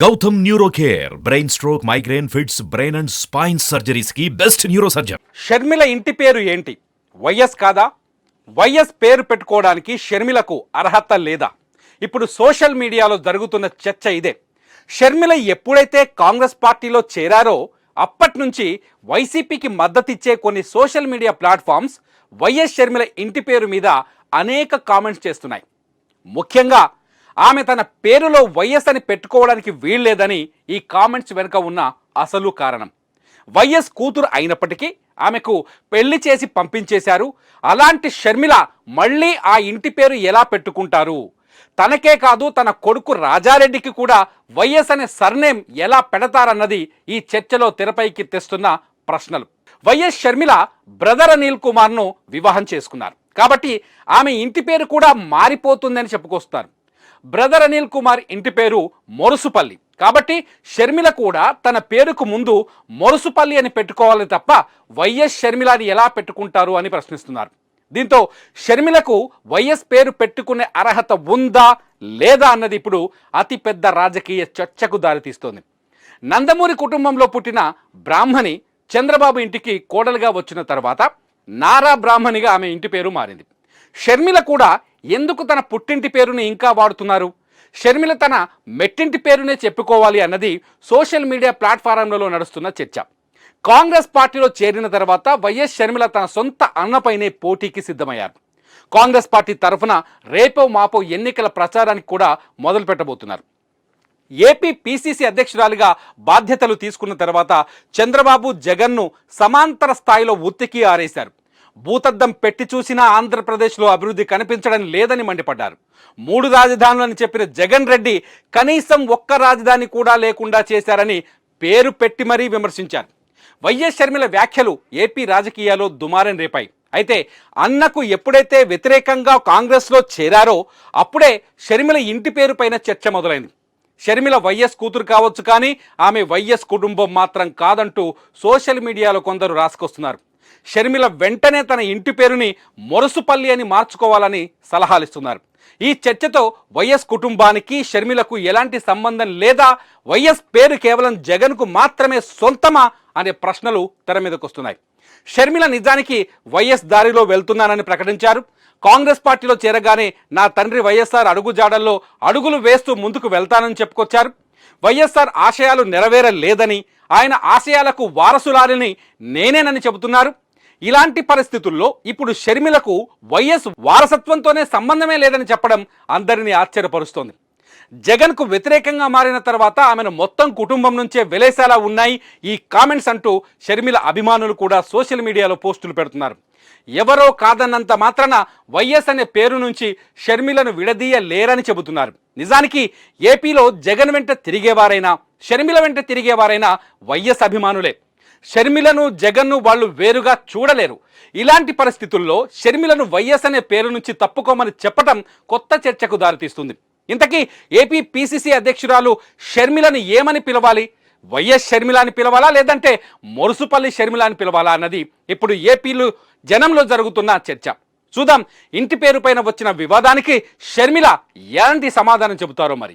Gautam neuro care brain stroke migraine fits brain and spine సర్జరీస్కి best neuro surgeon Sharmila ఇంటి పేరు ఏంటి? YS కాదా? YS పేరు పెట్టుకోవడానికి షర్మిలకు అర్హత లేదా? ఇప్పుడు సోషల్ మీడియాలో జరుగుతున్న చర్చ ఇదే. షర్మిల ఎప్పుడైతే కాంగ్రెస్ పార్టీలో చేరారో అప్పటి నుంచి వైసీపీకి మద్దతిచ్చే కొన్ని social media platforms YS Sharmila ఇంటి పేరు మీద అనేక కామెంట్స్ చేస్తున్నాయి. ముఖ్యంగా ఆమె తన పేరులో వైఎస్ అని పెట్టుకోవడానికి వీల్లేదని ఈ కామెంట్స్ వెనుక ఉన్న అసలు కారణం. వైఎస్ కూతురు అయినప్పటికీ ఆమెకు పెళ్ళి చేసి పంపించేశారు. అలాంటి షర్మిల మళ్ళీ ఆ ఇంటి పేరు ఎలా పెట్టుకుంటారు? తనకే కాదు తన కొడుకు రాజారెడ్డికి కూడా వైఎస్ అనే సర్నేమ్ ఎలా పెడతారన్నది ఈ చర్చలో తెరపైకి తెస్తున్న ప్రశ్నలు. వైఎస్ షర్మిల బ్రదర్ అనిల్ కుమార్ను వివాహం చేసుకున్నారు. కాబట్టి ఆమె ఇంటి పేరు కూడా మారిపోతుందని చెప్పుకొస్తారు. బ్రదర్ అనిల్ కుమార్ ఇంటి పేరు మొరుసుపల్లి. కాబట్టి షర్మిల కూడా తన పేరుకు ముందు మొరుసుపల్లి అని పెట్టుకోవాలి తప్ప వైఎస్ షర్మిల అని ఎలా పెట్టుకుంటారు అని ప్రశ్నిస్తున్నారు. దీంతో షర్మిలకు వైఎస్ పేరు పెట్టుకునే అర్హత ఉందా లేదా అన్నది ఇప్పుడు అతిపెద్ద రాజకీయ చర్చకు దారితీస్తోంది. నందమూరి కుటుంబంలో పుట్టిన బ్రాహ్మణి చంద్రబాబు ఇంటికి కోడలుగా వచ్చిన తర్వాత నారా బ్రాహ్మణిగా ఆమె ఇంటి పేరు మారింది. షర్మిల కూడా ఎందుకు తన పుట్టింటి పేరుని ఇంకా వాడుతున్నారు? షర్మిల తన మెట్టింటి పేరునే చెప్పుకోవాలి అన్నది సోషల్ మీడియా ప్లాట్ఫారంలలో నడుస్తున్న చర్చ. కాంగ్రెస్ పార్టీలో చేరిన తర్వాత వైఎస్ షర్మిల తన సొంత అన్నపైనే పోటీకి సిద్ధమయ్యారు. కాంగ్రెస్ పార్టీ తరఫున రేపో మాపో ఎన్నికల ప్రచారానికి కూడా మొదలు పెట్టబోతున్నారు. ఏపీ పిసిసి అధ్యక్షురాలిగా బాధ్యతలు తీసుకున్న తర్వాత చంద్రబాబు జగన్ను సమాంతర స్థాయిలో ఉత్తికి ఆరేశారు. భూతద్దం పెట్టి చూసినా ఆంధ్రప్రదేశ్లో అభివృద్ధి కనిపించడం లేదని మండిపడ్డారు. మూడు రాజధానులని చెప్పిన జగన్ రెడ్డి కనీసం ఒక్క రాజధాని కూడా లేకుండా చేశారని పేరు పెట్టి మరీ విమర్శించారు. వైఎస్ షర్మిల వ్యాఖ్యలు ఏపీ రాజకీయాల్లో దుమారం రేపాయి. అయితే అన్నకు ఎప్పుడైతే వ్యతిరేకంగా కాంగ్రెస్లో చేరారో అప్పుడే షర్మిల ఇంటి పేరు పైన చర్చ మొదలైంది. షర్మిల వైఎస్ కూతురు కావచ్చు కానీ ఆమె వైఎస్ కుటుంబం మాత్రం కాదంటూ సోషల్ మీడియాలో కొందరు రాసుకొస్తున్నారు. షర్మిల వెంటనే తన ఇంటి పేరుని మొరసుపల్లి అని మార్చుకోవాలని సలహాలిస్తున్నారు. ఈ చర్చతో వైఎస్ కుటుంబానికి షర్మిలకు ఎలాంటి సంబంధం లేదా వైఎస్ పేరు కేవలం జగన్కు మాత్రమే సొంతమా అనే ప్రశ్నలు తెర మీదకు వస్తున్నాయి షర్మిల నిజానికి వైఎస్ దారిలో వెళ్తున్నానని ప్రకటించారు. కాంగ్రెస్ పార్టీలో చేరగానే నా తండ్రి వైఎస్ఆర్ అడుగుజాడల్లో అడుగులు వేస్తూ ముందుకు వెళ్తానని చెప్పుకొచ్చారు. వైఎస్ఆర్ ఆశయాలు నెరవేరలేదని ఆయన ఆశయాలకు వారసులారని నేనేనని చెబుతున్నారు. ఇలాంటి పరిస్థితుల్లో ఇప్పుడు షర్మిలకు వైఎస్ వారసత్వంతోనే సంబంధమే లేదని చెప్పడం అందరినీ ఆశ్చర్యపరుస్తోంది. జగన్కు వ్యతిరేకంగా మారిన తర్వాత ఆమెను మొత్తం కుటుంబం నుంచే వెలేసేలా ఉన్నాయి. ఈ కామెంట్స్ అంటూ షర్మిల అభిమానులు కూడా సోషల్ మీడియాలో పోస్టులు పెడుతున్నారు. ఎవరో కాదన్నంత మాత్రాన వైఎస్ అనే పేరు నుంచి షర్మిలను విడదీయలేరని చెబుతున్నారు. నిజానికి ఏపీలో జగన్ వెంట తిరిగేవారైనా షర్మిల వెంట తిరిగేవారైనా వైఎస్ అభిమానులే. షర్మిలను జగన్ను వాళ్ళు వేరుగా చూడలేరు. ఇలాంటి పరిస్థితుల్లో షర్మిలను వైఎస్ అనే పేరు నుంచి తప్పుకోమని చెప్పటం కొత్త చర్చకు దారితీస్తుంది. ఇంతకీ ఏపీ పిసిసి అధ్యక్షురాలు షర్మిలను ఏమని పిలవాలి? వైఎస్ షర్మిల అని పిలవాలా? లేదంటే మొరుసుపల్లి షర్మిల అని పిలవాలా అన్నది ఇప్పుడు ఏపీలు జనంలో జరుగుతున్న చర్చ. చూద్దాం ఇంటి పేరు పైన వచ్చిన వివాదానికి షర్మిల ఎలాంటి సమాధానం చెబుతారో మరి.